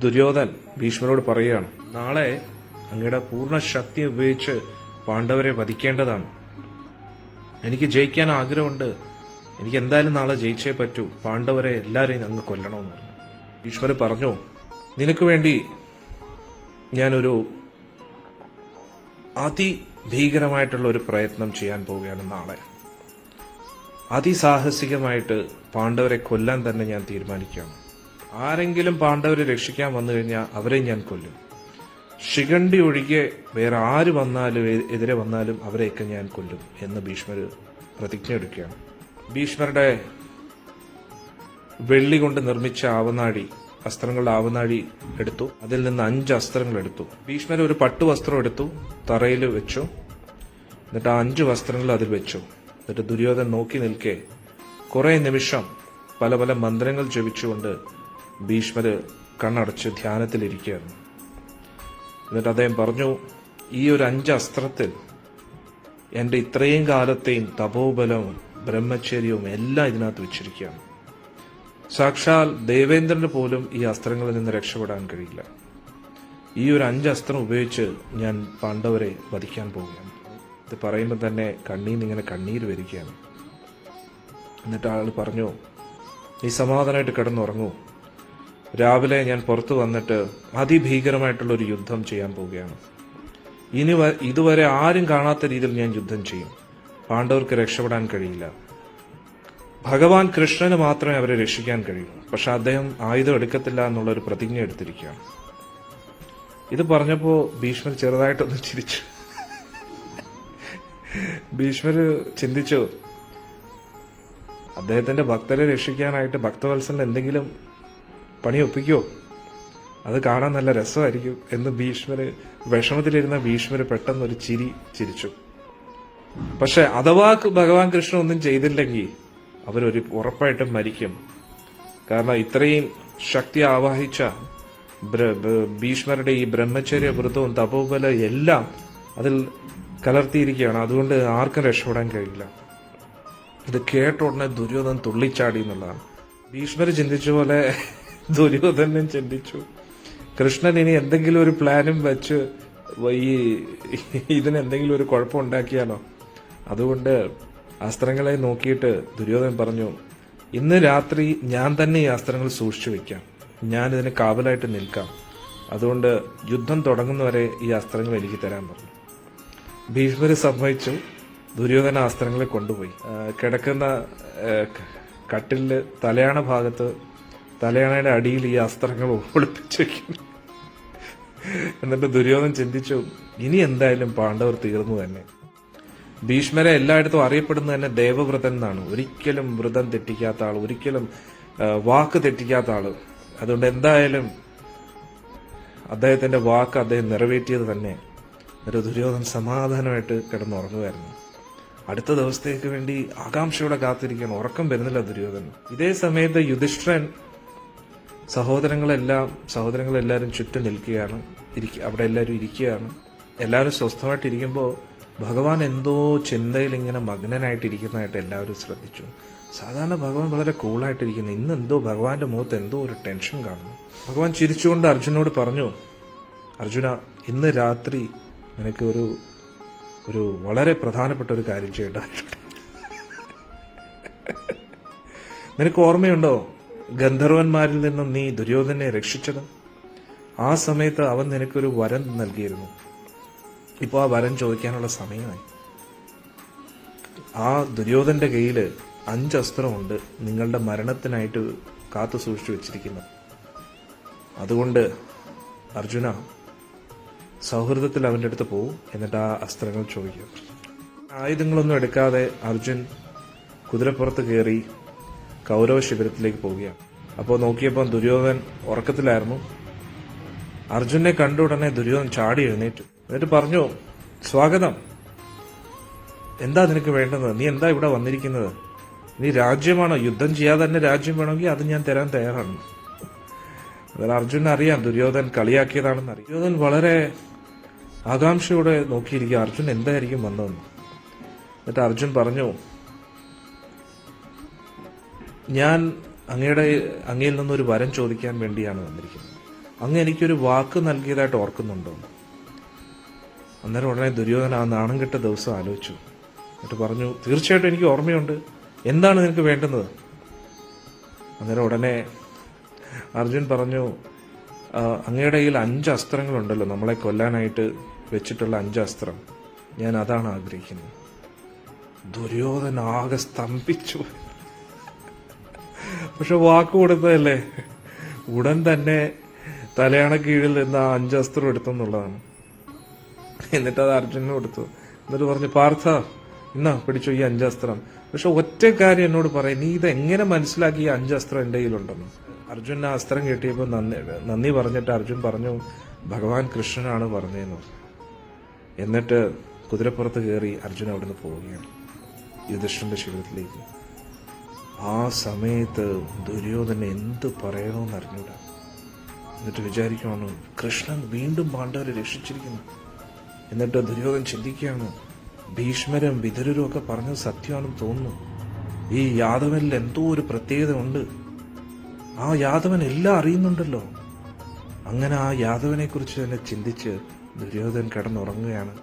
ദുര്യോധൻ ഭീഷ്മരോട് പറയുകയാണ് നാളെ അങ്ങയുടെ പൂർണ ശക്തി ഉപയോഗിച്ച് പാണ്ഡവരെ വധിക്കേണ്ടതാണ്. എനിക്ക് ജയിക്കാൻ ആഗ്രഹമുണ്ട്. എനിക്ക് എന്തായാലും നാളെ ജയിച്ചേ പറ്റൂ. പാണ്ഡവരെ എല്ലാവരെയും അങ്ങ് കൊല്ലണമെന്ന് പറഞ്ഞു. ഭീഷ്മർ പറഞ്ഞു നിനക്ക് വേണ്ടി ഞാനൊരു അതിഭീകരമായിട്ടുള്ള ഒരു പ്രയത്നം ചെയ്യാൻ പോവുകയാണ് നാളെ. അതിസാഹസികമായിട്ട് പാണ്ഡവരെ കൊല്ലാൻ തന്നെ ഞാൻ തീരുമാനിക്കുകയാണ്. ആരെങ്കിലും പാണ്ഡവരെ രക്ഷിക്കാൻ വന്നു കഴിഞ്ഞാൽ അവരെ ഞാൻ കൊല്ലും. ശിഖണ്ഡി ഒഴികെ വേറെ ആര് വന്നാലും എതിരെ വന്നാലും അവരെയൊക്കെ ഞാൻ കൊല്ലും എന്ന് ഭീഷ്മർ പ്രതിജ്ഞ എടുക്കുകയാണ്. ഭീഷ്മരുടെ വെള്ളി കൊണ്ട് നിർമ്മിച്ച ആവനാഴി അസ്ത്രങ്ങളുടെ ആവനാഴി എടുത്തു. അതിൽ നിന്ന് അഞ്ച് അസ്ത്രങ്ങൾ എടുത്തു. ഭീഷ്മർ ഒരു പട്ടു വസ്ത്രം എടുത്തു തറയിൽ വെച്ചു. എന്നിട്ട് ആ അഞ്ച് വസ്ത്രങ്ങൾ അതിൽ വെച്ചു. എന്നിട്ട് ദുര്യോധൻ നോക്കി നിൽക്കെ കുറേ നിമിഷം പല പല മന്ത്രങ്ങൾ ജപിച്ചുകൊണ്ട് ഭീഷ്മര് കണ്ണടച്ച് ധ്യാനത്തിലിരിക്കുകയായിരുന്നു. എന്നിട്ട് അദ്ദേഹം പറഞ്ഞു ഈ ഒരു അഞ്ച് അസ്ത്രത്തിൽ എന്റെ ഇത്രയും കാലത്തെയും തപോബലവും ബ്രഹ്മചര്യവും എല്ലാം ഇതിനകത്ത് വെച്ചിരിക്കുകയാണ്. സാക്ഷാൽ ദേവേന്ദ്രന് പോലും ഈ അസ്ത്രങ്ങളിൽ നിന്ന് രക്ഷപ്പെടാൻ കഴിയില്ല. ഈ ഒരു അഞ്ച് അസ്ത്രം ഉപയോഗിച്ച് ഞാൻ പാണ്ഡവരെ വധിക്കാൻ പോവുകയാണ്. ഇത് പറയുമ്പോൾ തന്നെ കണ്ണീന്ന് ഇങ്ങനെ കണ്ണീര് വരികയാണ്. എന്നിട്ട് ആൾ പറഞ്ഞു നീ സമാധാനമായിട്ട് കിടന്നുറങ്ങൂ. രാവിലെ ഞാൻ പുറത്തു വന്നിട്ട് അതിഭീകരമായിട്ടുള്ള ഒരു യുദ്ധം ചെയ്യാൻ പോവുകയാണ്. ഇനി ഇതുവരെ ആരും കാണാത്ത രീതിയിൽ ഞാൻ യുദ്ധം ചെയ്യും. പാണ്ഡവർക്ക് രക്ഷപ്പെടാൻ കഴിയില്ല. ഭഗവാൻ കൃഷ്ണന് മാത്രമേ അവരെ രക്ഷിക്കാൻ കഴിയൂ. പക്ഷെ അദ്ദേഹം ആയുധം എടുക്കത്തില്ല എന്നുള്ള ഒരു പ്രതിജ്ഞ എടുത്തിരിക്കുകയാണ്. ഇത് പറഞ്ഞപ്പോ ഭീഷ്മർ ചെറുതായിട്ടൊന്ന് ചിരിച്ചു. ഭീഷ്മർ ചിന്തിച്ചു അദ്ദേഹത്തിന്റെ ഭക്തരെ രക്ഷിക്കാനായിട്ട് ഭക്തവത്സലിന് എന്തെങ്കിലും പണി ഒപ്പിക്കോ? അത് കാണാൻ നല്ല രസമായിരിക്കും എന്ന് ഭീഷ്മര് വിഷമത്തിലിരുന്ന ഭീഷ്മര് പെട്ടെന്ന് ഒരു ചിരി ചിരിച്ചു. പക്ഷെ അഥവാ ഭഗവാൻ കൃഷ്ണൻ ഒന്നും ചെയ്തില്ലെങ്കിൽ അവരൊരു ഉറപ്പായിട്ടും മരിക്കും. കാരണം ഇത്രയും ശക്തി ആവാഹിച്ച ഭീഷ്മരുടെ ഈ ബ്രഹ്മചര്യ വ്രതവും തപോബല എല്ലാം അതിൽ കലർത്തിയിരിക്കുകയാണ്. അതുകൊണ്ട് ആർക്കും രക്ഷപ്പെടാൻ കഴിയില്ല. ഇത് കേട്ട ഉടനെ ദുര്യോധൻ തുള്ളിച്ചാടി എന്നുള്ളതാണ്. ഭീഷ്മർ ചിന്തിച്ച പോലെ ദുര്യോധനും ചിന്തിച്ചു. കൃഷ്ണൻ ഇനി എന്തെങ്കിലും ഒരു പ്ലാനും വെച്ച് ഈ ഇതിന് എന്തെങ്കിലും ഒരു കുഴപ്പം ഉണ്ടാക്കിയാലോ? അതുകൊണ്ട് അസ്ത്രങ്ങളെ നോക്കിയിട്ട് ദുര്യോധനൻ പറഞ്ഞു ഇന്ന് രാത്രി ഞാൻ തന്നെ ഈ അസ്ത്രങ്ങൾ സൂക്ഷിച്ചു വെക്കാം. ഞാൻ ഇതിന് കാവലായിട്ട് നിൽക്കാം. അതുകൊണ്ട് യുദ്ധം തുടങ്ങുന്നവരെ ഈ അസ്ത്രങ്ങൾ എനിക്ക് തരാൻ പറഞ്ഞു. ഭീഷ്മര് സമ്മതിച്ചു. ദുര്യോധന അസ്ത്രങ്ങളെ കൊണ്ടുപോയി. കിടക്കുന്ന കട്ടിലിൽ തലയാണ ഭാഗത്ത് തലയാണയുടെ അടിയിൽ ഈ അസ്ത്രങ്ങൾ ഒളിപ്പിച്ചിരിക്കുന്നു എന്നിട്ട് ദുര്യോധൻ ചിന്തിച്ചു ഇനി എന്തായാലും പാണ്ഡവർ തീർന്നു തന്നെ. ഭീഷ്മരെ എല്ലായിടത്തും അറിയപ്പെടുന്നത് തന്നെ ദേവവ്രതൻ എന്നാണ്. ഒരിക്കലും വ്രതം തെറ്റിക്കാത്ത ആൾ ഒരിക്കലും വാക്ക് തെറ്റിക്കാത്ത ആൾ. അതുകൊണ്ട് എന്തായാലും അദ്ദേഹത്തിന്റെ വാക്ക് അദ്ദേഹം നിറവേറ്റിയത് തന്നെ ഒരു ദുര്യോധൻ സമാധാനമായിട്ട് കിടന്നുറങ്ങുമായിരുന്നു. അടുത്ത ദിവസത്തേക്ക് വേണ്ടി ആകാംക്ഷയോടെ കാത്തിരിക്കാൻ ഉറക്കം വരുന്നില്ല ദുര്യോധൻ. ഇതേ സമയത്ത് യുധിഷ്ഠിരൻ സഹോദരങ്ങളെല്ലാം സഹോദരങ്ങളെല്ലാവരും ചുറ്റും നിൽക്കുകയാണ്. ഇരിക്കുക അവിടെ എല്ലാവരും ഇരിക്കുകയാണ്. എല്ലാവരും സ്വസ്ഥമായിട്ട് ഇരിക്കുമ്പോൾ ഭഗവാൻ എന്തോ ചിന്തയിൽ ഇങ്ങനെ മഗ്നനായിട്ടിരിക്കുന്നതായിട്ട് എല്ലാവരും ശ്രദ്ധിച്ചു. സാധാരണ ഭഗവാൻ വളരെ കൂളായിട്ടിരിക്കുന്നു. ഇന്ന് എന്തോ ഭഗവാന്റെ മുഖത്ത് എന്തോ ഒരു ടെൻഷൻ കാണുന്നു. ഭഗവാൻ ചിരിച്ചുകൊണ്ട് അർജുനോട് പറഞ്ഞു അർജുന ഇന്ന് രാത്രി നിനക്ക് ഒരു ഒരു വളരെ പ്രധാനപ്പെട്ട ഒരു കാര്യം ചെയ്യേണ്ടതായിട്ടുണ്ട്. നിനക്ക് ഓർമ്മയുണ്ടോ? ഗന്ധർവന്മാരിൽ നിന്നും നീ ദുര്യോധനെ രക്ഷിച്ചത് ആ സമയത്ത് അവൻ നിനക്കൊരു വരം നൽകിയിരുന്നു. ഇപ്പോൾ ആ വരം ചോദിക്കാനുള്ള സമയമായി. ആ ദുര്യോധന്റെ കയ്യിൽ അഞ്ച് അസ്ത്രമുണ്ട് നിങ്ങളുടെ മരണത്തിനായിട്ട് കാത്തു സൂക്ഷിച്ചു വെച്ചിരിക്കുന്നത് അതുകൊണ്ട് അർജുന സൗഹൃദത്തിൽ അവന്റെ അടുത്ത് പോവും എന്നിട്ട് ആ അസ്ത്രങ്ങൾ ചോദിക്കും. ആയുധങ്ങളൊന്നും എടുക്കാതെ അർജുൻ കുതിരപ്പുറത്ത് കയറി കൗരവ ശിബിരത്തിലേക്ക് പോവുകയാണ് അപ്പോൾ നോക്കിയപ്പോൾ ദുര്യോധൻ ഉറക്കത്തിലായിരുന്നു. അർജുനെ കണ്ട ഉടനെ ദുര്യോധൻ ചാടി എഴുന്നേറ്റു. എന്നിട്ട് പറഞ്ഞു സ്വാഗതം. എന്താ നിനക്ക് വേണ്ടത് നീ എന്താ ഇവിടെ വന്നിരിക്കുന്നത്? നീ രാജ്യമാണോ? യുദ്ധം ചെയ്യാതെ തന്നെ രാജ്യം വേണമെങ്കിൽ അത് ഞാൻ തരാൻ തയ്യാറാണ്. അതായത് അർജുനൻ അറിയാം ദുര്യോധൻ കളിയാക്കിയതാണെന്ന് അറിയാം. ദുര്യോധൻ വളരെ ആകാംക്ഷയോടെ നോക്കിയിരിക്കുക അർജുൻ എന്തായിരിക്കും വന്നതെന്ന്? എന്നിട്ട് അർജുൻ പറഞ്ഞു ഞാൻ അങ്ങയുടെ അങ്ങയിൽ നിന്നൊരു വരം ചോദിക്കാൻ വേണ്ടിയാണ് വന്നിരിക്കുന്നത്. അങ്ങ് എനിക്കൊരു വാക്ക് നൽകിയതായിട്ട് ഓർക്കുന്നുണ്ടോ? അന്നേരം ഉടനെ ദുര്യോധന ആ നാണം കെട്ട ദിവസം ആലോചിച്ചു. എന്നിട്ട് പറഞ്ഞു തീർച്ചയായിട്ടും എനിക്ക് ഓർമ്മയുണ്ട്. എന്താണ് നിനക്ക് വേണ്ടുന്നത്? അന്നേരം ഉടനെ അർജുൻ പറഞ്ഞു "ആ, അങ്ങയുടെ കയ്യിൽ അഞ്ച് അസ്ത്രങ്ങളുണ്ടല്ലോ. നമ്മളെ കൊല്ലാനായിട്ട് വെച്ചിട്ടുള്ള അഞ്ച് അസ്ത്രം. ഞാൻ അതാണ് ആഗ്രഹിക്കുന്നത്. ദുര്യോധന ആകെ സ്തംഭിച്ചു. പക്ഷെ വാക്ക് കൊടുത്തതല്ലേ? ഉടൻ തന്നെ തലയണ കീഴിൽ നിന്ന് ആ അഞ്ചസ്ത്രം എടുത്തെന്നുള്ളതാണ്. എന്നിട്ട് അത് അർജുനന് കൊടുത്തു. എന്നിട്ട് പറഞ്ഞു പാർത്ഥ എന്നാ പിടിച്ചു ഈ അഞ്ചസ്ത്രം പക്ഷെ ഒറ്റ കാര്യം എന്നോട് പറയും നീ ഇത് എങ്ങനെ മനസ്സിലാക്കി ഈ അഞ്ചസ്ത്രം എന്റെ കയ്യിലുണ്ടെന്ന്? അർജുൻ ആ അസ്ത്രം കിട്ടിയപ്പോൾ നന്ദി നന്ദി പറഞ്ഞിട്ട് അർജുൻ പറഞ്ഞു ഭഗവാൻ കൃഷ്ണനാണ് പറഞ്ഞതെന്ന്. പറഞ്ഞു എന്നിട്ട് കുതിരപ്പുറത്ത് കയറി അർജുൻ അവിടുന്ന് പോവുകയാണ്. യുധിഷ്ഠന്റെ ശിബിരത്തിലേക്ക് ആ സമയത്ത് ദുര്യോധന എന്ത് പറയണമെന്ന് അറിഞ്ഞൂട. എന്നിട്ട് വിചാരിക്കുവാണ് കൃഷ്ണൻ വീണ്ടും പാണ്ഡവരെ രക്ഷിച്ചിരിക്കുന്നു. എന്നിട്ട് ദുര്യോധൻ ചിന്തിക്കുകയാണ് ഭീഷ്മരും വിതുരരും ഒക്കെ പറഞ്ഞത് സത്യമാണെന്ന് തോന്നുന്നു. ഈ യാദവനിൽ എന്തോ ഒരു പ്രത്യേകത ഉണ്ട്. ആ യാദവൻ എല്ലാം അറിയുന്നുണ്ടല്ലോ. അങ്ങനെ ആ യാദവനെ കുറിച്ച് തന്നെ ചിന്തിച്ച് ദുര്യോധൻ കിടന്നുറങ്ങുകയാണ്.